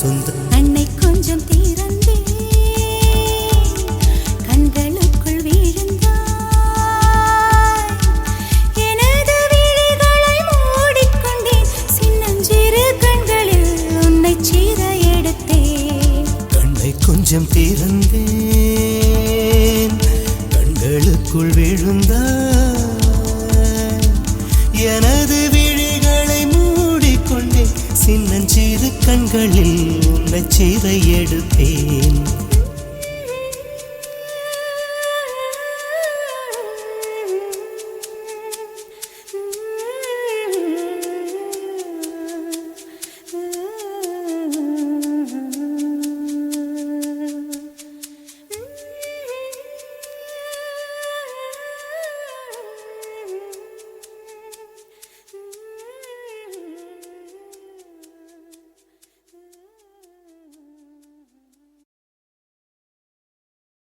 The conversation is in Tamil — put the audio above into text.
சொந்தம் கண்ணை கொஞ்சம் திறந்தே. கண்களுக்குள் வீழ்ந்தாய். எனது விழிகளை மூடிக்கொண்டேன். சின்னஞ்சிறு கண்களில் உன்னை சீர எடுத்தேன். கண்ணை கொஞ்சம் திறந்தேன். கண்களுக்குள் விழுந்தாய். எனது சின்னஞ்சிறு கண்களில் உன்னை சீரை எடுத்தேன்.